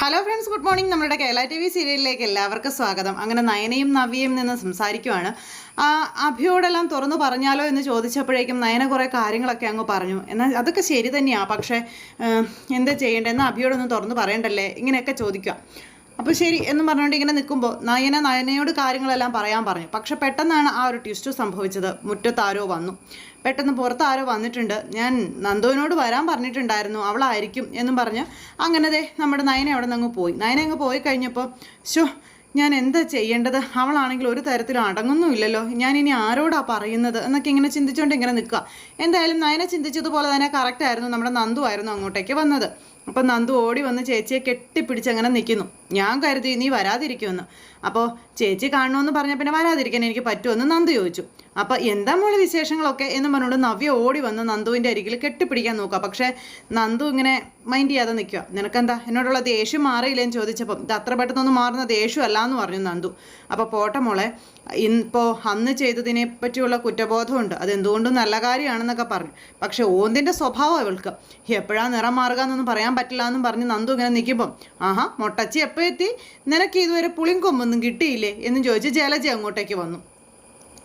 Hello friends good morning നമ്മുടെ Kerala T V സീരിയലിലേക്ക് എല്ലാവർക്കും സ്വാഗതം. അങ്ങനെ നയനയും നവ്യയും നിന്ന് സംസാരിക്കുവാണ്. അഭിയോടെല്ലാം തുറന്നു പറഞ്ഞാലോ എന്ന് ചോദിച്ചപ്പോഴേക്കും നയന കുറേ കാര്യങ്ങളൊക്കെ അങ്ങ് പറഞ്ഞു. എന്നാൽ അതൊക്കെ ശരി തന്നെയാണ് പക്ഷേ എന്താ ചെയ്യേണ്ടത് എന്നാൽ അഭിയോടൊന്നും തുറന്നു പറയണ്ടല്ലേ? ഇങ്ങനെയൊക്കെ ചോദിക്കുക അപ്പോൾ ശരി എന്ന് പറഞ്ഞുകൊണ്ട് ഇങ്ങനെ നിൽക്കുമ്പോൾ നയന നയനയോട് കാര്യങ്ങളെല്ലാം പറയാൻ പറഞ്ഞു. പക്ഷെ പെട്ടെന്നാണ് ആ ഒരു ട്വിസ്റ്റ് സംഭവിച്ചത്. മുറ്റത്താരോ വന്നു. പെട്ടെന്ന് പുറത്ത് ആരോ വന്നിട്ടുണ്ട്. ഞാൻ നന്ദുവിനോട് വരാൻ പറഞ്ഞിട്ടുണ്ടായിരുന്നു. അവളായിരിക്കും എന്നും പറഞ്ഞ് ദേ നമ്മുടെ നയന അവിടെ നിന്ന് പോയി. നയന അങ്ങ് പോയി കഴിഞ്ഞപ്പോൾ ഷോ ഞാൻ എന്താ ചെയ്യേണ്ടത്? അവളാണെങ്കിൽ ഒരു തരത്തിലും അടങ്ങുന്നുമില്ലല്ലോ ഞാൻ ഇനി ആരോടാ പറയുന്നത്? എന്നൊക്കെ ഇങ്ങനെ ചിന്തിച്ചുകൊണ്ട് ഇങ്ങനെ നിൽക്കുക. എന്തായാലും നയന ചിന്തിച്ചതുപോലെ തന്നെ കറക്റ്റായിരുന്നു നമ്മുടെ നന്ദു ആയിരുന്നു അങ്ങോട്ടേക്ക് വന്നത്. അപ്പം നന്ദു ഓടി വന്ന് ചേച്ചിയെ കെട്ടിപ്പിടിച്ച് അങ്ങനെ നിൽക്കുന്നു. ഞാൻ കരുതി നീ വരാതിരിക്കുമെന്ന്. അപ്പോൾ ചേച്ചി കാണണമെന്ന് പറഞ്ഞ പിന്നെ വരാതിരിക്കാൻ എനിക്ക് പറ്റുമെന്ന് നന്ദു ചോദിച്ചു. അപ്പോൾ എന്താ മോളെ വിശേഷങ്ങളൊക്കെ എന്ന് പറഞ്ഞുകൊണ്ട് നവ്യ ഓടി വന്ന് നന്ദുവിന്റെ അരികിൽ കെട്ടിപ്പിടിക്കാൻ നോക്കുക. പക്ഷേ നന്ദു ഇങ്ങനെ മൈൻഡ് ചെയ്യാതെ നിൽക്കുക നിനക്കെന്താ? എന്നോടുള്ള ദേഷ്യം മാറിയില്ലെന്ന് ചോദിച്ചപ്പം ഇത് അത്ര പെട്ടെന്നൊന്നും മാറുന്ന ദേഷ്യമല്ല എന്ന് പറഞ്ഞു നന്ദു. അപ്പോൾ പോട്ടെ മോളെ ഇപ്പോൾ അന്ന് ചെയ്തതിനെ പറ്റിയുള്ള കുറ്റബോധമുണ്ട്. അതെന്തുകൊണ്ടും നല്ല കാര്യമാണെന്നൊക്കെ പറഞ്ഞു. പക്ഷേ ഓന്തിന്റെ സ്വഭാവം അവൾക്ക് എപ്പോഴാണ് നിറം മാറുക എന്നൊന്നും പറയാൻ പറ്റില്ല എന്നും പറഞ്ഞ് നന്ദു ഇങ്ങനെ നിൽക്കുമ്പം ആഹാ മുട്ടച്ചി എപ്പോൾ എത്തി? നിനക്ക് ഇതുവരെ പുളിങ്കൊമ്പൊന്നും കിട്ടിയില്ലേ? എന്ന് ചോദിച്ച് ജലജ അങ്ങോട്ടേക്ക് വന്നു.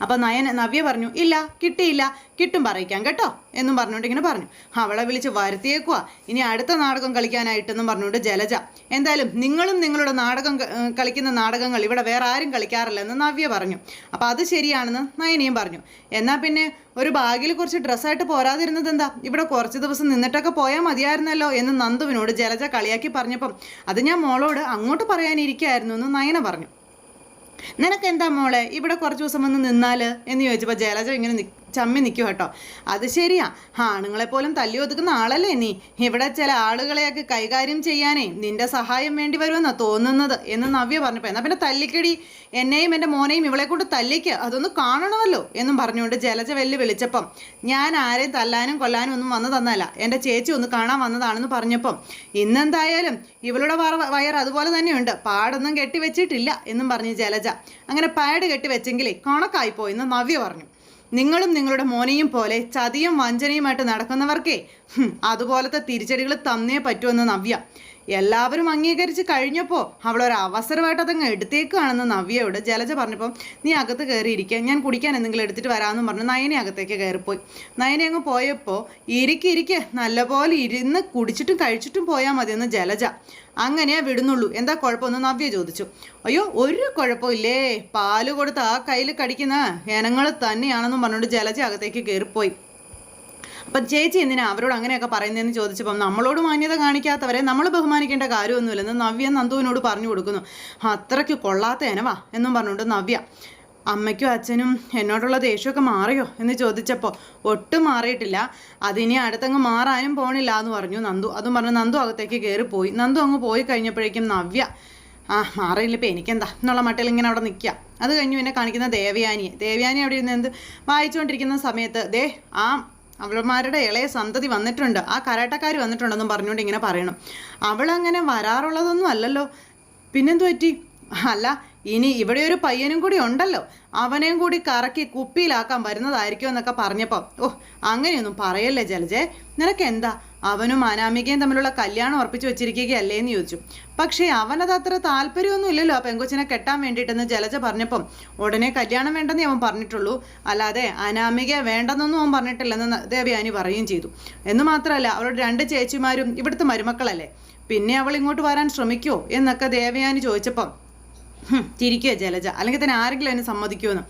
അപ്പം നയൻ നവ്യ പറഞ്ഞു ഇല്ല കിട്ടിയില്ല കിട്ടും പറയിക്കാം കേട്ടോ എന്നും പറഞ്ഞുകൊണ്ട് ഇങ്ങനെ പറഞ്ഞു. അവളെ വിളിച്ച് വരുത്തിയേക്കുക ഇനി അടുത്ത നാടകം കളിക്കാനായിട്ടെന്നും പറഞ്ഞുകൊണ്ട് ജലജ എന്തായാലും നിങ്ങളും നിങ്ങളുടെ നാടകം കളിക്കുന്ന നാടകങ്ങൾ ഇവിടെ വേറെ ആരും കളിക്കാറില്ല എന്ന് നവ്യ പറഞ്ഞു. അപ്പോൾ അത് ശരിയാണെന്ന് നയനിയും പറഞ്ഞു. എന്നാൽ പിന്നെ ഒരു ബാഗിൽ കുറച്ച് ഡ്രസ്സായിട്ട് പോരാതിരുന്നത് എന്താ ഇവിടെ കുറച്ച് ദിവസം നിന്നിട്ടൊക്കെ പോയാൽ മതിയായിരുന്നല്ലോ എന്ന് നന്ദുവിനോട് ജലജ കളിയാക്കി പറഞ്ഞപ്പം അത് ഞാൻ മോളോട് അങ്ങോട്ട് പറയാനിരിക്കായിരുന്നു എന്ന് നയന പറഞ്ഞു. നിനക്ക് എന്താ മോളെ? ഇവിടെ കുറച്ച് ദിവസം വന്ന് നിന്നാൽ? എന്ന് ചോദിച്ചപ്പോൾ ജയലജ ഇങ്ങനെ ചമ്മി നിൽക്കും കേട്ടോ. അത് ശരിയാ. ആണുങ്ങളെപ്പോലും തല്ലി ഒതുക്കുന്ന ആളല്ലേ നീ? ഇവിടെ ചില ആളുകളെയൊക്കെ കൈകാര്യം ചെയ്യാനേ നിന്റെ സഹായം വേണ്ടി വരുമെന്നാ തോന്നുന്നത് എന്ന് നവ്യ പറഞ്ഞപ്പോൾ എന്നാ പിന്നെ തല്ലിക്കടി. എന്നെയും എന്റെ മോനെയും ഇവളെ കൊണ്ട് തല്ലിക്ക്. അതൊന്ന് കാണണമല്ലോ എന്നും പറഞ്ഞുകൊണ്ട് ജലജ വെല്ലു വിളിച്ചപ്പം ഞാൻ ആരെയും തല്ലാനും കൊല്ലാനും ഒന്നും വന്നു തന്നല്ല എന്റെ ചേച്ചി ഒന്ന് കാണാൻ വന്നതാണെന്ന് പറഞ്ഞപ്പം ഇന്നെന്തായാലും ഇവളുടെ വയർ അതുപോലെ തന്നെയുണ്ട്. പാടൊന്നും കെട്ടിവെച്ചിട്ടില്ല എന്നും പറഞ്ഞു ജലജ അങ്ങനെ പാഡ് കെട്ടിവെച്ചെങ്കിലേ കണക്കായിപ്പോയി എന്ന് നവ്യ പറഞ്ഞു. നിങ്ങളും നിങ്ങളുടെ മോനെയും പോലെ ചതിയും വഞ്ചനയുമായിട്ട് നടക്കുന്നവർക്കേ അതുപോലത്തെ തിരിച്ചടികൾ തന്നേ പറ്റുമെന്ന് നവ്യ. എല്ലാവരും അംഗീകരിച്ച് കഴിഞ്ഞപ്പോൾ അവളൊരു അവസരമായിട്ട് അതങ്ങ് എടുത്തേക്കാണെന്ന് നവ്യയോട് ജലജ പറഞ്ഞപ്പം നീ അകത്ത് കയറിയിരിക്കുക ഞാൻ കുടിക്കാൻ എന്തെങ്കിലും എടുത്തിട്ട് വരാമെന്ന് പറഞ്ഞു. നയനെ അകത്തേക്ക് കയറിപ്പോയി. നയനെ അങ്ങ് പോയപ്പോൾ ഇരിക്കെ ഇരിക്കെ. നല്ലപോലെ ഇരുന്ന് കുടിച്ചിട്ടും കഴിച്ചിട്ടും പോയാൽ മതിയെന്ന് ജലജ അങ്ങനെയാ വിടുന്നുള്ളൂ. എന്താ കുഴപ്പമെന്ന് നവ്യ ചോദിച്ചു. അയ്യോ ഒരു കുഴപ്പമില്ലേ. പാൽ കൊടുത്ത് ആ കയ്യിൽ കടിക്കുന്ന ഇനങ്ങൾ തന്നെയാണെന്നും പറഞ്ഞുകൊണ്ട് ജലജ അകത്തേക്ക് കയറിപ്പോയി. അപ്പം ചേച്ചി എന്തിനാ അവരോട് അങ്ങനെയൊക്കെ പറയുന്നതെന്ന് ചോദിച്ചപ്പം നമ്മളോട് മാന്യത കാണിക്കാത്തവരെ നമ്മൾ ബഹുമാനിക്കേണ്ട കാര്യമൊന്നുമില്ലെന്ന് നവ്യ നന്ദുവിനോട് പറഞ്ഞു കൊടുക്കുന്നു. അത്രയ്ക്ക് കൊള്ളാത്ത എനവാ എന്നും പറഞ്ഞുകൊണ്ട് നവ്യ അമ്മയ്ക്കും അച്ഛനും എന്നോടുള്ള ദേഷ്യമൊക്കെ മാറിയോ എന്ന് ചോദിച്ചപ്പോൾ ഒട്ടും മാറിയിട്ടില്ല. അതിനി അടുത്തങ്ങ് മാറാനും പോണില്ല എന്ന് പറഞ്ഞു നന്ദു. അതും പറഞ്ഞു നന്ദു അകത്തേക്ക് കയറിപ്പോയി നന്ദു അങ്ങ് പോയി കഴിഞ്ഞപ്പോഴേക്കും നവ്യ ആ മാറിയില്ല ഇപ്പം എനിക്കെന്താ? എന്നുള്ള മട്ടിൽ ഇങ്ങനെ അവിടെ നിൽക്കുക. അത് കഴിഞ്ഞ് പിന്നെ കാണിക്കുന്ന ദേവയാനിയെ. ദേവയാനി അവിടെ ഇരുന്ന് എന്ത്? വായിച്ചുകൊണ്ടിരിക്കുന്ന സമയത്ത് ദേ ആ അവളുമാരുടെ ഇളയ സന്തതി വന്നിട്ടുണ്ട്. ആ കരാട്ടക്കാർ വന്നിട്ടുണ്ടെന്നും പറഞ്ഞുകൊണ്ട് ഇങ്ങനെ പറയണം. അവളങ്ങനെ വരാറുള്ളതൊന്നും അല്ലല്ലോ. പിന്നെന്തു പറ്റി? അല്ല ഇനി ഇവിടെ ഒരു പയ്യനും കൂടി ഉണ്ടല്ലോ. അവനെയും കൂടി കറക്കി കുപ്പിയിലാക്കാൻ വരുന്നതായിരിക്കും എന്നൊക്കെ പറഞ്ഞപ്പോൾ ഓ അങ്ങനെയൊന്നും പറയല്ലേ ജലജെ? നിനക്ക് എന്താ അവനും അനാമികയും തമ്മിലുള്ള കല്യാണം ഉറപ്പിച്ചു വെച്ചിരിക്കുകയല്ലേ എന്ന് ചോദിച്ചു. പക്ഷേ അവനത് അത്ര താല്പര്യമൊന്നും ഇല്ലല്ലോ ആ പെങ്കൊച്ചിനെ കെട്ടാൻ വേണ്ടിയിട്ടെന്ന് ജലജ പറഞ്ഞപ്പം. ഉടനെ കല്യാണം വേണ്ടെന്നേ അവൻ പറഞ്ഞിട്ടുള്ളൂ. അല്ലാതെ അനാമിക വേണ്ടെന്നൊന്നും അവൻ പറഞ്ഞിട്ടില്ലെന്ന് ദേവയാനി പറയുകയും ചെയ്തു. എന്ന് മാത്രമല്ല അവരുടെ രണ്ട് ചേച്ചിമാരും ഇവിടുത്തെ മരുമക്കളല്ലേ? പിന്നെ അവൾ ഇങ്ങോട്ട് വരാൻ ശ്രമിക്കുമോ എന്നൊക്കെ ദേവയാനി ചോദിച്ചപ്പം ചിരിക്കുക ജലജ. അല്ലെങ്കിൽ തന്നെ ആരെങ്കിലും എന്നെ സമ്മതിക്കുമെന്ന്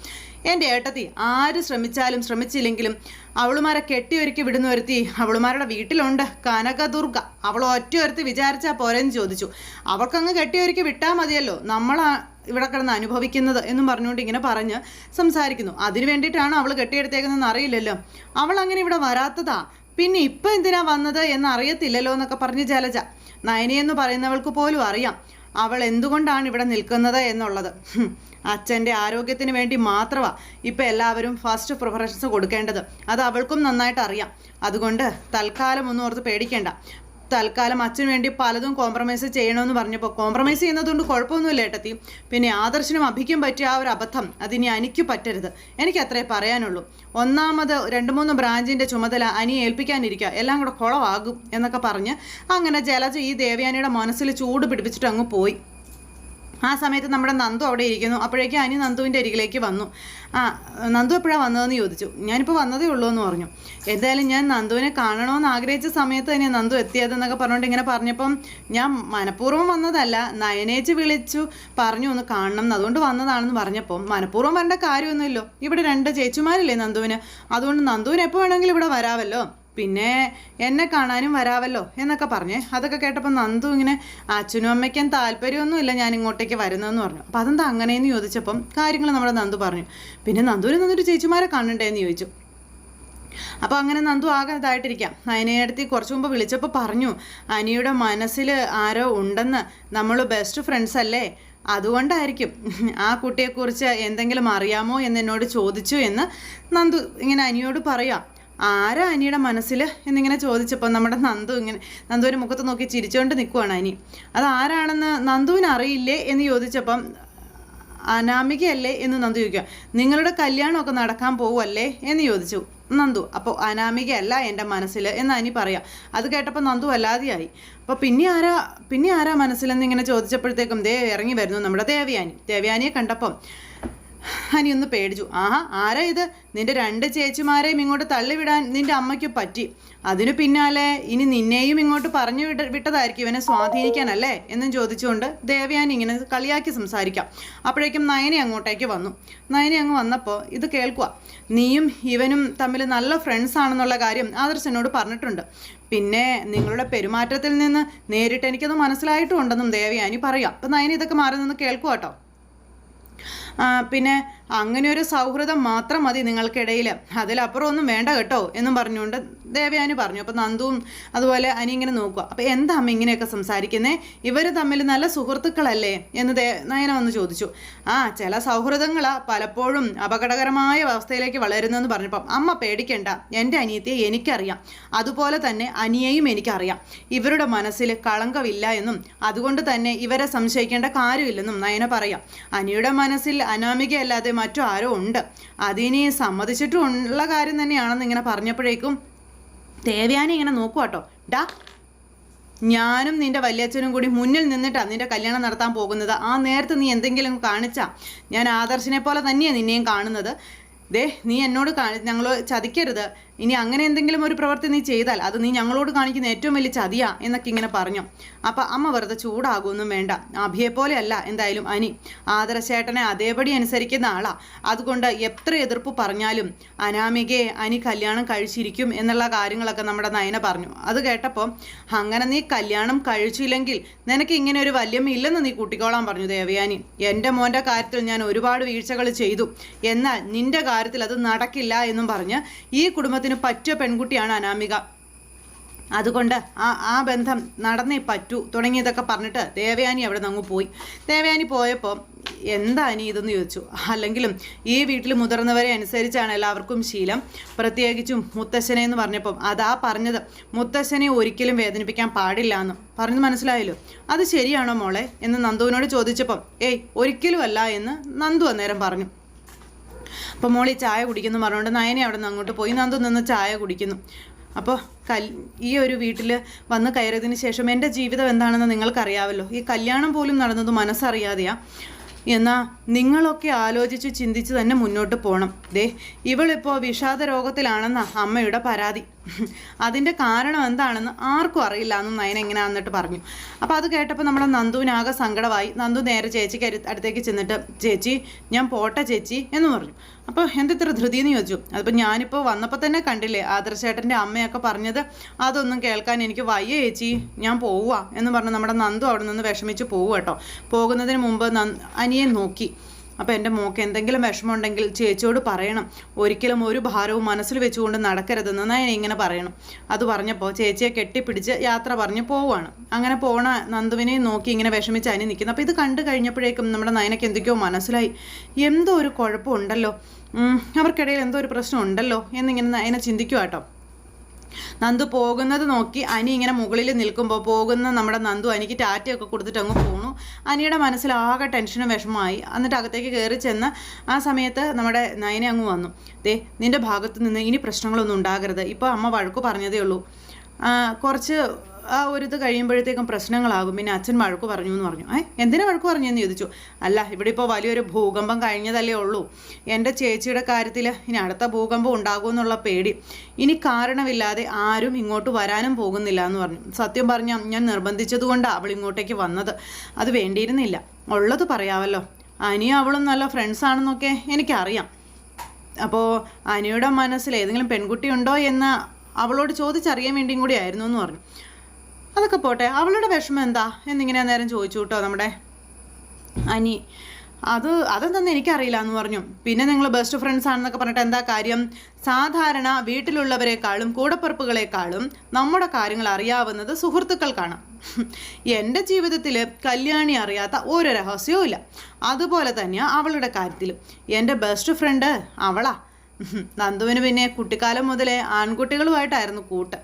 എന്റെ ഏട്ടത്തി ആര് ശ്രമിച്ചാലും ശ്രമിച്ചില്ലെങ്കിലും അവളുമാരെ കെട്ടിയൊരുക്കി വിടുന്ന ഒരുത്തി അവളുമാരുടെ വീട്ടിലുണ്ട്. കനകദുർഗ. അവൾ ഒറ്റ ഒരുത്തി വിചാരിച്ചാൽ പോരെന്ന് ചോദിച്ചു. അവൾക്കങ്ങ് കെട്ടിയൊരുക്കി വിട്ടാൽ മതിയല്ലോ. നമ്മളാ ഇവിടെ കിടന്ന് അനുഭവിക്കുന്നത് എന്നും പറഞ്ഞുകൊണ്ട് ഇങ്ങനെ പറഞ്ഞ് സംസാരിക്കുന്നു. അതിനു വേണ്ടിയിട്ടാണ് അവൾ കെട്ടിയെടുത്തേക്കുന്നതെന്ന് അറിയില്ലല്ലോ. അവൾ അങ്ങനെ ഇവിടെ വരാത്തതാ. പിന്നെ ഇപ്പം എന്തിനാ വന്നത് എന്ന് അറിയത്തില്ലല്ലോ എന്നൊക്കെ പറഞ്ഞ് ജലജ. നയനി എന്ന് പറയുന്നവൾക്ക് പോലും അറിയാം. അവൾ എന്തുകൊണ്ടാണ് ഇവിടെ നിൽക്കുന്നത് എന്നുള്ളത്? അച്ഛന്റെ ആരോഗ്യത്തിന് വേണ്ടി മാത്രമാണ് ഇപ്പം എല്ലാവരും ഫസ്റ്റ് പ്രിഫറൻസ് കൊടുക്കേണ്ടത്. അത് അവൾക്കും നന്നായിട്ട് അറിയാം അതുകൊണ്ട് തൽക്കാലം ഒന്നും ഓർത്ത് പേടിക്കേണ്ട. തൽക്കാലം അച്ഛന് വേണ്ടി പലതും കോംപ്രമൈസ് ചെയ്യണമെന്ന് പറഞ്ഞപ്പോൾ കോംപ്രമൈസ് ചെയ്യുന്നതുകൊണ്ട് കുഴപ്പമൊന്നുമില്ല ഏട്ടത്തി. പിന്നെ ആദർശനും അഭിക്കും പറ്റിയ ആ ഒരു അബദ്ധം അതിനി അനിക്ക് പറ്റരുത്. എനിക്ക് അത്രേ പറയാനുള്ളൂ. ഒന്നാമത് രണ്ട് മൂന്ന് ബ്രാഞ്ചിന്റെ ചുമതല അനി ഏൽപ്പിക്കാനിരിക്കുക എല്ലാം കൂടെ കുളമാകും എന്നൊക്കെ പറഞ്ഞ് അങ്ങനെ ജലജ ഈ ദേവയാനിയുടെ മനസ്സിൽ ചൂട് പിടിപ്പിച്ചിട്ട് അങ്ങ് പോയി. ആ സമയത്ത് നമ്മുടെ നന്ദു അവിടെ ഇരിക്കുന്നു. അപ്പോഴേക്കും അനി നന്ദുവിന്റെ അരികിലേക്ക് വന്നു. ആ നന്ദു എപ്പോഴാണ് വന്നതെന്ന് ചോദിച്ചു. ഞാനിപ്പോൾ വന്നതേ ഉള്ളൂ എന്ന് പറഞ്ഞു. എന്തായാലും ഞാൻ നന്ദുവിനെ കാണണമെന്ന് ആഗ്രഹിച്ച സമയത്ത് തന്നെ നന്ദു എത്തിയതെന്നൊക്കെ പറഞ്ഞുകൊണ്ട് ഇങ്ങനെ പറഞ്ഞപ്പം ഞാൻ മനഃപൂർവം വന്നതല്ല നയനേജ് വിളിച്ചു പറഞ്ഞു ഒന്ന് കാണണം അതുകൊണ്ട് വന്നതാണെന്ന് പറഞ്ഞപ്പം മനഃപൂർവം വരേണ്ട കാര്യമൊന്നുമില്ലോ. ഇവിടെ രണ്ട് ചേച്ചിമാരില്ലേ നന്ദുവിന്? അതുകൊണ്ട് നന്ദുവിന് എപ്പോൾ വേണമെങ്കിലും ഇവിടെ വരാമല്ലോ പിന്നെ എന്നെ കാണാനും വരാവല്ലോ എന്നൊക്കെ പറഞ്ഞേ. അതൊക്കെ കേട്ടപ്പോൾ നന്ദു ഇങ്ങനെ അച്ഛനും അമ്മയ്ക്കും താല്പര്യമൊന്നുമില്ല ഞാൻ ഇങ്ങോട്ടേക്ക് വരുന്നതെന്ന് പറഞ്ഞു. അപ്പം അതെന്താ അങ്ങനെയെന്ന് ചോദിച്ചപ്പം കാര്യങ്ങൾ നമ്മുടെ നന്ദു പറഞ്ഞു. പിന്നെ നന്ദുവിന് നന്നൊരു ചേച്ചിമാരെ കാണണ്ടേ എന്ന് ചോദിച്ചു. അപ്പോൾ അങ്ങനെ നന്ദു ആകെ ഇതായിട്ടിരിക്കാം. നയനയടുത്ത് കുറച്ച് മുമ്പ് വിളിച്ചപ്പോൾ പറഞ്ഞു അനിയുടെ മനസ്സിൽ ആരോ ഉണ്ടെന്ന് നമ്മൾ ബെസ്റ്റ് ഫ്രണ്ട്സ് അല്ലേ? അതുകൊണ്ടായിരിക്കും. ആ കുട്ടിയെക്കുറിച്ച് എന്തെങ്കിലും അറിയാമോ എന്ന് എന്നോട് ചോദിച്ചു എന്ന് നന്ദു ഇങ്ങനെ അനിയോട് പറയാം. ആരാ അനിയുടെ മനസ്സിൽ എന്നിങ്ങനെ ചോദിച്ചപ്പോൾ നമ്മുടെ നന്ദു ഇങ്ങനെ നന്ദുവിന്റെ മുഖത്ത് നോക്കി ചിരിച്ചുകൊണ്ട് നിൽക്കുവാണ് അനി. അത് ആരാണെന്ന് നന്ദുവിന് അറിയില്ലേ എന്ന് ചോദിച്ചപ്പം അനാമികയല്ലേ എന്ന് നന്ദു ചോദിക്കുക നിങ്ങളുടെ കല്യാണമൊക്കെ നടക്കാൻ പോവല്ലേ എന്ന് ചോദിച്ചു നന്ദു. അപ്പോൾ അനാമികയല്ല എന്റെ മനസ്സിൽ എന്ന് അനി പറയാം. അത് കേട്ടപ്പോൾ നന്ദു അല്ലാതെയായി. അപ്പോൾ പിന്നെ ആരാ പിന്നെ ആരാ മനസ്സിലെന്ന് ഇങ്ങനെ ചോദിച്ചപ്പോഴത്തേക്കും ദേ ഇറങ്ങി വരുന്നു നമ്മുടെ ദേവയാനി. ദേവയാനിയെ കണ്ടപ്പം ഹനി ഒന്ന് പേടിച്ചു. ആഹാ ആരാ ഇത്? നിന്റെ രണ്ട് ചേച്ചിമാരെയും ഇങ്ങോട്ട് തള്ളിവിടാൻ നിന്റെ അമ്മയ്ക്ക് പറ്റി. അതിനു പിന്നാലെ ഇനി നിന്നെയും ഇങ്ങോട്ട് പറഞ്ഞു വിട്ട വിട്ടതായിരിക്കും ഇവനെ സ്വാധീനിക്കാനല്ലേ? എന്നും ചോദിച്ചുകൊണ്ട് ദേവയാൻ ഇങ്ങനെ കളിയാക്കി സംസാരിക്കാം. അപ്പോഴേക്കും നയനി അങ്ങോട്ടേക്ക് വന്നു. നയനി അങ്ങ് വന്നപ്പോൾ ഇത് കേൾക്കുക നീയും ഇവനും തമ്മിൽ നല്ല ഫ്രണ്ട്സ് ആണെന്നുള്ള കാര്യം ആദർശനോട് പറഞ്ഞിട്ടുണ്ട്. പിന്നെ നിങ്ങളുടെ പെരുമാറ്റത്തിൽ നിന്ന് നേരിട്ട് എനിക്കത് മനസ്സിലായിട്ടുണ്ടെന്നും ദേവയാനി പറയാം. അപ്പം നയനി ഇതൊക്കെ മാറി നിന്ന് കേൾക്കുക കേട്ടോ പിന്നെ അങ്ങനെ ഒരു സൗഹൃദം മാത്രം മതി നിങ്ങൾക്കിടയിൽ. അതിലപ്പുറം ഒന്നും വേണ്ട കേട്ടോ എന്നും പറഞ്ഞുകൊണ്ട് ദേവയാനി പറഞ്ഞു. അപ്പോൾ നന്ദുവും അതുപോലെ അനി ഇങ്ങനെ നോക്കുക. അപ്പോൾ എന്താ അമ്മ ഇങ്ങനെയൊക്കെ സംസാരിക്കുന്നേ? ഇവർ തമ്മിൽ നല്ല സുഹൃത്തുക്കളല്ലേ എന്ന് ദേ നയന വന്ന് ചോദിച്ചു. ആ ചില സൗഹൃദങ്ങളാ പലപ്പോഴും അപകടകരമായ അവസ്ഥയിലേക്ക് വളരുന്നതെന്ന് പറഞ്ഞപ്പം അമ്മ പേടിക്കേണ്ട. എന്റെ അനിയത്തെ എനിക്കറിയാം. അതുപോലെ തന്നെ അനിയെയും എനിക്കറിയാം. ഇവരുടെ മനസ്സിൽ കളങ്കമില്ല എന്നും അതുകൊണ്ട് തന്നെ ഇവരെ സംശയിക്കേണ്ട കാര്യമില്ലെന്നും നയന പറയാം. അനിയുടെ മനസ്സിൽ അനാമികയല്ലാതെ മറ്റു ആരോ ഉണ്ട്. അതിനി സമ്മതിച്ചിട്ടുള്ള കാര്യം തന്നെയാണെന്ന് ഇങ്ങനെ പറഞ്ഞപ്പോഴേക്കും ദേവയാനി ഇങ്ങനെ നോക്കുക കേട്ടോ. ഡാ ഞാനും നിന്റെ വല്യച്ഛനും കൂടി മുന്നിൽ നിന്നിട്ടാണ് നിന്റെ കല്യാണം നടത്താൻ പോകുന്നത്. ആ നേരത്തെ നീ എന്തെങ്കിലും കാണിച്ചാ. ഞാൻ ആദർശിനെ പോലെ തന്നെയാണ് നിന്നെയും കാണുന്നത്. ദേ നീ എന്നോട് കാണി ഞങ്ങൾ ചതിക്കരുത്. ഇനി അങ്ങനെ എന്തെങ്കിലും ഒരു പ്രവൃത്തി നീ ചെയ്താൽ അത് നീ ഞങ്ങളോട് കാണിക്കുന്ന ഏറ്റവും വലിയ ചതിയാ എന്നൊക്കെ ഇങ്ങനെ പറഞ്ഞു. അപ്പം അമ്മ വെറുതെ ചൂടാകുമൊന്നും വേണ്ട. അഭിയെ പോലെയല്ല എന്തായാലും അനി. ആദരശേട്ടനെ അതേപടി അനുസരിക്കുന്ന ആളാ. അതുകൊണ്ട് എത്ര എതിർപ്പ് പറഞ്ഞാലും അനാമികയെ അനി കല്യാണം കഴിച്ചിരിക്കും എന്നുള്ള കാര്യങ്ങളൊക്കെ നമ്മുടെ നയന പറഞ്ഞു. അത് കേട്ടപ്പോൾ അങ്ങനെ നീ കല്യാണം കഴിച്ചില്ലെങ്കിൽ നിനക്ക് ഇങ്ങനെ ഒരു വല്യമ്മ ഇല്ലെന്ന് നീ കുട്ടിക്കോളാൻ പറഞ്ഞു ദേവയാനി. എന്റെ മോന്റെ കാര്യത്തിൽ ഞാൻ ഒരുപാട് വീഴ്ചകൾ ചെയ്തു. എന്നാൽ നിന്റെ കാര്യത്തിൽ അത് നടക്കില്ല എന്നും പറഞ്ഞ് ഈ കുടുംബത്തിന് പറ്റിയ പെൺകുട്ടിയാണ് അനാമിക. അതുകൊണ്ട് ആ ആ ബന്ധം നടന്നേ പറ്റൂ തുടങ്ങിയതൊക്കെ പറഞ്ഞിട്ട് ദേവയാനി അവിടെ നിന്ന് പോയി. ദേവയാനി പോയപ്പോൾ എന്താ ഇനി ഇതെന്ന് ചോദിച്ചു. അല്ലെങ്കിലും ഈ വീട്ടിൽ മുതിർന്നവരെ അനുസരിച്ചാണ് എല്ലാവർക്കും ശീലം. പ്രത്യേകിച്ചും മുത്തശ്ശനെ എന്ന് പറഞ്ഞപ്പം അതാ പറഞ്ഞത്. മുത്തശ്ശനെ ഒരിക്കലും വേദനിപ്പിക്കാൻ പാടില്ല എന്ന്. പറഞ്ഞു മനസ്സിലായല്ലോ? അത് ശരിയാണോ മോളെ? എന്ന് നന്ദുവിനോട് ചോദിച്ചപ്പം ഏയ് ഒരിക്കലുമല്ല എന്ന് നന്ദു അന്നേരം പറഞ്ഞു. അപ്പോൾ മോളി ചായ കുടിക്കുന്നു പറഞ്ഞുകൊണ്ട് നയനെ അവിടെ നിന്ന് അങ്ങോട്ട് പോയി. നന്ദു നിന്ന് ചായ കുടിക്കുന്നു. അപ്പോൾ ഈ ഒരു വീട്ടിൽ വന്ന് കയറിയതിന് ശേഷം എന്റെ ജീവിതം എന്താണെന്ന് നിങ്ങൾക്കറിയാമല്ലോ ഈ കല്യാണം പോലും നടന്നത് മനസ്സറിയാതെയാ. എന്നാൽ നിങ്ങളൊക്കെ ആലോചിച്ച് ചിന്തിച്ച് തന്നെ മുന്നോട്ട് പോകണം ദേ ഇവളിപ്പോൾ വിഷാദ രോഗത്തിലാണെന്ന അമ്മയുടെ പരാതി. അതിന്റെ കാരണം എന്താണെന്ന് ആർക്കും അറിയില്ല എന്ന് നയൻ ഇങ്ങനെ എന്നിട്ട് പറഞ്ഞു. അപ്പോൾ അത് കേട്ടപ്പോൾ നമ്മുടെ നന്ദുവിനാകെ സങ്കടമായി. നന്ദു നേരെ ചേച്ചിക്ക് അടുത്തേക്ക് ചെന്നിട്ട് ചേച്ചി ഞാൻ പോട്ടെ ചേച്ചി എന്ന് പറഞ്ഞു. അപ്പോൾ എന്താ ഇത്ര ധൃതി? എന്ന് ചോദിച്ചു. അതിപ്പോൾ ഞാനിപ്പോൾ വന്നപ്പോൾ തന്നെ കണ്ടില്ലേ ആദർശേട്ടന്റെ അമ്മയൊക്കെ പറഞ്ഞത് അതൊന്നും കേൾക്കാൻ എനിക്ക് വയ്യ ചേച്ചി. ഞാൻ പോവുക എന്ന് പറഞ്ഞ് നമ്മുടെ നന്ദു അവിടെ നിന്ന് വിഷമിച്ച് പോവുക കേട്ടോ. പോകുന്നതിന് മുമ്പ് അനിയെ നോക്കി. അപ്പോൾ എന്റെ മോക്ക് എന്തെങ്കിലും വിഷമമുണ്ടെങ്കിൽ ചേച്ചിയോട് പറയണം. ഒരിക്കലും ഒരു ഭാരവും മനസ്സിൽ വെച്ചുകൊണ്ട് നടക്കരുതെന്ന് ഞാൻ ഇങ്ങനെ പറയണം. അത് പറഞ്ഞപ്പോൾ ചേച്ചിയെ കെട്ടിപ്പിടിച്ച് യാത്ര പറഞ്ഞ് പോവുകയാണ് അങ്ങനെ പോണ നന്ദുവിനെ നോക്കി ഇങ്ങനെ വിഷമിച്ച് അനി നിൽക്കുന്നു അപ്പോൾ ഇത് കണ്ടു കഴിഞ്ഞപ്പോഴേക്കും നമ്മുടെ നയനയ്ക്ക് എന്തൊക്കെയോ മനസ്സിലായി. എന്തോ ഒരു കുഴപ്പമുണ്ടല്ലോ അവർക്കിടയിൽ എന്തോ ഒരു പ്രശ്നം ഉണ്ടല്ലോ എന്നിങ്ങനെ നയന ചിന്തിക്കുക കേട്ടോ. നന്ദു പോകുന്നത് നോക്കി അനി ഇങ്ങനെ മുകളിൽ നിൽക്കുമ്പോൾ പോകുന്ന നമ്മുടെ നന്ദു അനിക്ക് ടാറ്റയൊക്കെ കൊടുത്തിട്ട് അങ്ങ് അനിയുടെ മനസ്സിൽ ആകെ ടെൻഷനും വിഷമമായി. എന്നിട്ട് അകത്തേക്ക് കയറി ചെന്ന് ആ സമയത്ത് നമ്മുടെ നയനെ അങ്ങ് വന്നു. ദേ നിന്റെ ഭാഗത്ത് നിന്ന് ഇനി പ്രശ്നങ്ങളൊന്നും ഉണ്ടാകരുത്. ഇപ്പോൾ അമ്മ വഴക്കു പറഞ്ഞതേ ഉള്ളൂ. കുറച്ച് ആ ഒരു ഇത് കഴിയുമ്പോഴത്തേക്കും പ്രശ്നങ്ങളാകും. പിന്നെ അച്ഛൻ വഴക്ക് പറഞ്ഞു എന്ന് പറഞ്ഞു. ഏ എന്തിനാ വഴക്ക് പറഞ്ഞു എന്ന് ചോദിച്ചു. അല്ല ഇവിടെ ഇപ്പോൾ വലിയൊരു ഭൂകമ്പം കഴിഞ്ഞതല്ലേ ഉള്ളൂ. എന്റെ ചേച്ചിയുടെ കാര്യത്തിൽ ഇനി അടുത്ത ഭൂകമ്പം ഉണ്ടാകുമെന്നുള്ള പേടി. ഇനി കാരണമില്ലാതെ ആരും ഇങ്ങോട്ട് വരാനും പോകുന്നില്ല എന്ന് പറഞ്ഞു. സത്യം പറഞ്ഞാൽ ഞാൻ നിർബന്ധിച്ചതുകൊണ്ടാണ് അവൾ ഇങ്ങോട്ടേക്ക് വന്നത്. അത് വേണ്ടിയിരുന്നില്ല. ഉള്ളത് പറയാമല്ലോ അനിയും അവളും നല്ല ഫ്രണ്ട്സ് ആണെന്നൊക്കെ എനിക്കറിയാം. അപ്പോൾ അനിയുടെ മനസ്സിൽ ഏതെങ്കിലും പെൺകുട്ടി ഉണ്ടോ എന്ന് അവളോട് ചോദിച്ചറിയാൻ വേണ്ടിയും കൂടി ആയിരുന്നു എന്ന് പറഞ്ഞു. അതൊക്കെ പോട്ടെ. അവളുടെ വിഷമം എന്താ? എന്നിങ്ങനെ നേരം ചോദിച്ചു കേട്ടോ നമ്മുടെ അനി. അത് അതെന്തെന്ന് എനിക്കറിയില്ല എന്ന് പറഞ്ഞു. പിന്നെ നിങ്ങൾ ബെസ്റ്റ് ഫ്രണ്ട്സ് ആണെന്നൊക്കെ പറഞ്ഞിട്ട് എന്താ കാര്യം? സാധാരണ വീട്ടിലുള്ളവരെക്കാളും കൂടപ്പുറപ്പുകളെക്കാളും നമ്മുടെ കാര്യങ്ങൾ അറിയാവുന്നത് സുഹൃത്തുക്കൾക്കാണ് എന്റെ ജീവിതത്തിൽ കല്യാണി അറിയാത്ത ഒരു രഹസ്യവും ഇല്ല. അതുപോലെ തന്നെയാണ് അവളുടെ കാര്യത്തിലും. എന്റെ ബെസ്റ്റ് ഫ്രണ്ട് അവളാ. നന്ദുവിന് പിന്നെ കുട്ടിക്കാലം മുതലേ ആൺകുട്ടികളുമായിട്ടായിരുന്നു കൂട്ട്.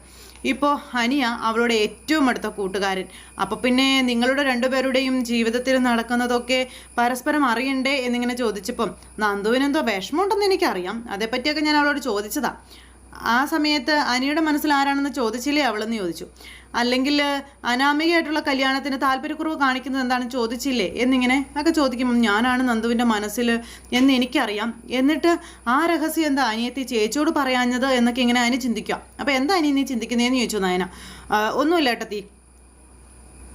ഇപ്പോൾ ഹനിയ അവളുടെ ഏറ്റവും അടുത്ത കൂട്ടുകാരൻ. അപ്പോൾ പിന്നെ നിങ്ങളുടെ രണ്ടുപേരുടെയും ജീവിതത്തിൽ നടക്കുന്നതൊക്കെ പരസ്പരം അറിയണ്ടേ എന്നിങ്ങനെ ചോദിച്ചപ്പം നന്ദുവിനെന്തോ വിഷമമുണ്ടെന്ന് എനിക്കറിയാം. അതേപ്പറ്റിയൊക്കെ ഞാൻ അവളോട് ചോദിച്ചതാണ് ആ സമയത്ത് അനിയുടെ മനസ്സിൽ ആരാണെന്ന് ചോദിച്ചില്ലേ അവളെന്ന് ചോദിച്ചു. അല്ലെങ്കിൽ അനാമികയായിട്ടുള്ള കല്യാണത്തിന് താല്പര്യക്കുറവ് കാണിക്കുന്നത് എന്താണെന്ന് ചോദിച്ചില്ലേ? എന്നിങ്ങനെ ഒക്കെ ചോദിക്കുമ്പോൾ ഞാനാണ് നന്ദുവിന്റെ മനസ്സിൽ എന്ന് എനിക്കറിയാം. എന്നിട്ട് ആ രഹസ്യം എന്താ? അനിയത്തി ചേച്ചിയോട് പറയാഞ്ഞത് എന്നൊക്കെ ഇങ്ങനെ അനി ചിന്തിക്കാം അപ്പോൾ എന്താ അനി നീ ചിന്തിക്കുന്നതെന്ന് ചോദിച്ചു നയന. "ആ, ഒന്നുമില്ല ഏട്ടത്തി.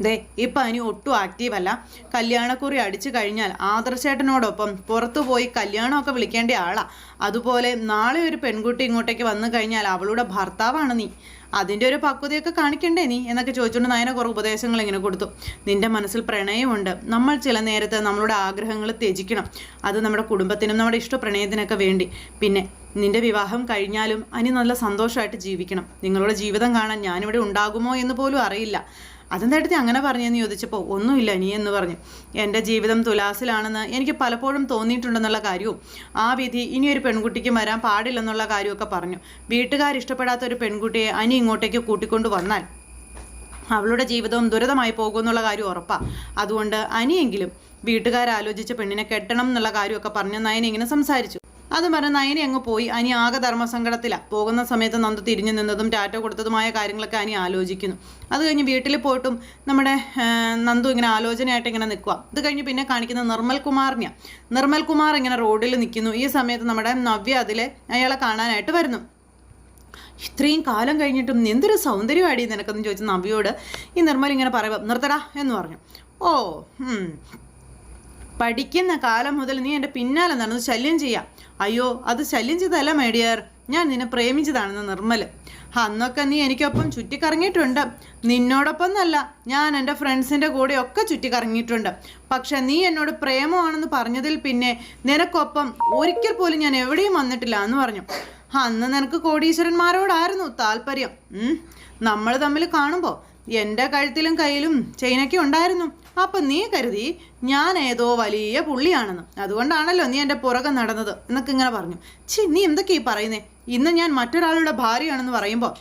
ദേ ഇപ്പം അനി ഒട്ടും ആക്റ്റീവ് അല്ല. കല്യാണക്കുറി അടിച്ചു കഴിഞ്ഞാൽ ആദർശേട്ടനോടൊപ്പം പുറത്തു പോയി കല്യാണമൊക്കെ വിളിക്കേണ്ട ആളാ. അതുപോലെ നാളെ ഒരു പെൺകുട്ടി ഇങ്ങോട്ടേക്ക് വന്നു കഴിഞ്ഞാൽ അവളുടെ ഭർത്താവാണ് നീ. അതിന്റെ ഒരു പക്വതയൊക്കെ കാണിക്കണ്ടേ നീ? എന്നൊക്കെ ചോദിച്ചുകൊണ്ട് നയന കുറേ ഉപദേശങ്ങൾ ഇങ്ങനെ കൊടുത്തു. നിന്റെ മനസ്സിൽ പ്രണയമുണ്ട്. നമ്മൾ ചില നേരത്ത് നമ്മളുടെ ആഗ്രഹങ്ങൾ ത്യജിക്കണം. അത് നമ്മുടെ കുടുംബത്തിനും നമ്മുടെ ഇഷ്ട പ്രണയത്തിനൊക്കെ വേണ്ടി. പിന്നെ നിന്റെ വിവാഹം കഴിഞ്ഞാലും അനി നല്ല സന്തോഷമായിട്ട് ജീവിക്കണം. നിങ്ങളുടെ ജീവിതം കാണാൻ ഞാനിവിടെ ഉണ്ടാകുമോ എന്ന് പോലും അറിയില്ല. അതെന്തായിട്ട് അങ്ങനെ പറഞ്ഞെന്ന് ചോദിച്ചപ്പോൾ ഒന്നുമില്ല നീ എന്ന് പറഞ്ഞു. എന്റെ ജീവിതം തുലാസിലാണെന്ന് എനിക്ക് പലപ്പോഴും തോന്നിയിട്ടുണ്ടെന്നുള്ള കാര്യവും ആ വിധി ഇനിയൊരു പെൺകുട്ടിക്ക് വരാൻ പാടില്ലെന്നുള്ള കാര്യമൊക്കെ പറഞ്ഞു. വീട്ടുകാരിഷ്ടപ്പെടാത്ത ഒരു പെൺകുട്ടിയെ അനി ഇങ്ങോട്ടേക്ക് കൂട്ടിക്കൊണ്ട് വന്നാൽ അവളുടെ ജീവിതവും ദുരിതമായി പോകുമെന്നുള്ള കാര്യം ഉറപ്പാണ് അതുകൊണ്ട് അനിയെങ്കിലും വീട്ടുകാരാലോചിച്ച് പെണ്ണിനെ കെട്ടണം എന്നുള്ള കാര്യമൊക്കെ പറഞ്ഞ് നയന ഇങ്ങനെ സംസാരിച്ചു. അത് പറഞ്ഞ് നയനി അങ്ങ് പോയി. അനി ആകെ ധർമ്മസങ്കടത്തിലാണ് പോകുന്ന സമയത്ത് നന്ദ തിരിഞ്ഞു നിന്നതും ടാറ്റ കൊടുത്തതുമായ കാര്യങ്ങളൊക്കെ അനി ആലോചിക്കുന്നു. അത് കഴിഞ്ഞ് വീട്ടിൽ പോയിട്ടും നമ്മുടെ നന്ദു ഇങ്ങനെ ആലോചനയായിട്ട് ഇങ്ങനെ നിൽക്കുക ഇത് കഴിഞ്ഞ് പിന്നെ കാണിക്കുന്ന നിർമ്മൽ കുമാറിനെയാണ് നിർമ്മൽ കുമാർ ഇങ്ങനെ റോഡിൽ നിൽക്കുന്നു. ഈ സമയത്ത് നമ്മുടെ നവ്യ അതിലെ അയാളെ കാണാനായിട്ട് വരുന്നു. ഇത്രയും കാലം കഴിഞ്ഞിട്ടും എന്തൊരു സൗന്ദര്യം സൗന്ദര്യമാടി നിനക്കെന്ന് ചോദിച്ച നവ്യോട് ഈ നിർമ്മൽ ഇങ്ങനെ പറയുക നിർത്തടാ എന്ന് പറഞ്ഞു. ഓ. പഠിക്കുന്ന കാലം മുതൽ നീ എന്റെ പിന്നാലെ നടന്ന് ശല്യം ചെയ്യാം. അയ്യോ അത് ശല്യം ചെയ്തല്ല മേഡിയർ ഞാൻ നിന്നെ പ്രേമിച്ചതാണെന്ന് നിർമ്മൽ അന്നൊക്കെ നീ എനിക്കൊപ്പം ചുറ്റിക്കറങ്ങിയിട്ടുണ്ട്. നിന്നോടൊപ്പം എന്നല്ല ഞാൻ എന്റെ ഫ്രണ്ട്സിന്റെ കൂടെ ഒക്കെ ചുറ്റിക്കറങ്ങിയിട്ടുണ്ട്. പക്ഷെ നീ എന്നോട് പ്രേമമാണെന്ന് പറഞ്ഞതിൽ പിന്നെ നിനക്കൊപ്പം ഒരിക്കൽ പോലും ഞാൻ എവിടെയും വന്നിട്ടില്ല എന്ന് പറഞ്ഞു. അന്ന് നിനക്ക് കോടീശ്വരന്മാരോടായിരുന്നു താല്പര്യം. നമ്മൾ തമ്മിൽ കാണുമ്പോൾ എന്റെ കഴുത്തിലും കയ്യിലും ചെയിനൊക്കെ ഉണ്ടായിരുന്നു. അപ്പം നീ കരുതി ഞാൻ ഏതോ വലിയ പുള്ളിയാണെന്ന്. അതുകൊണ്ടാണല്ലോ നീ എന്റെ പുറകെ നടന്നത് എന്നൊക്കെ ഇങ്ങനെ പറഞ്ഞു. ചി നീ എന്തൊക്കെ ഈ പറയുന്നേ? ഇന്ന് ഞാൻ മറ്റൊരാളുടെ ഭാര്യയാണെന്ന് പറയുമ്പോൾ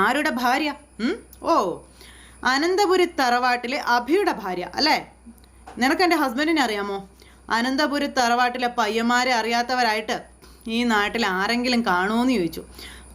ആരുടെ ഭാര്യ? ഓ അനന്തപുരി തറവാട്ടിലെ അഭിയുടെ ഭാര്യ അല്ലേ? നിനക്ക് എന്റെ ഹസ്ബൻഡിനെ അറിയാമോ? അനന്തപുരി തറവാട്ടിലെ പയ്യന്മാരെ അറിയാത്തവരായിട്ട് ഈ നാട്ടിൽ ആരെങ്കിലും കാണുമോയെന്ന് ചോദിച്ചു.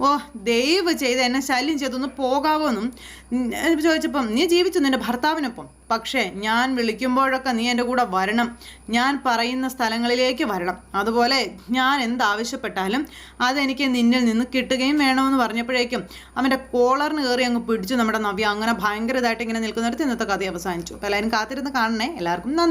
ഓ ദയവ് ചെയ്ത് എന്നെ ശല്യം ചെയ്തൊന്ന് പോകാവോന്നും എന്നും ചോദിച്ചപ്പം നീ ജീവിച്ചു നിന്റെ ഭർത്താവിനൊപ്പം? പക്ഷേ ഞാൻ വിളിക്കുമ്പോഴൊക്കെ നീ എന്റെ കൂടെ വരണം. ഞാൻ പറയുന്ന സ്ഥലങ്ങളിലേക്ക് വരണം. അതുപോലെ ഞാൻ എന്താവശ്യപ്പെട്ടാലും അതെനിക്ക് നിന്നിൽ നിന്ന് കിട്ടുകയും വേണമെന്ന് പറഞ്ഞപ്പോഴേക്കും അവന്റെ കോളറിന് കയറി അങ്ങ് പിടിച്ചു നമ്മുടെ നവ്യ. അങ്ങനെ ഭയങ്കര ഇതായിട്ട് ഇങ്ങനെ നിൽക്കുന്നിടത്ത് ഇന്നത്തെ കഥ അവസാനിച്ചു. എല്ലാവരും കാത്തിരുന്ന് കാണണേ. എല്ലാവർക്കും നന്ദി.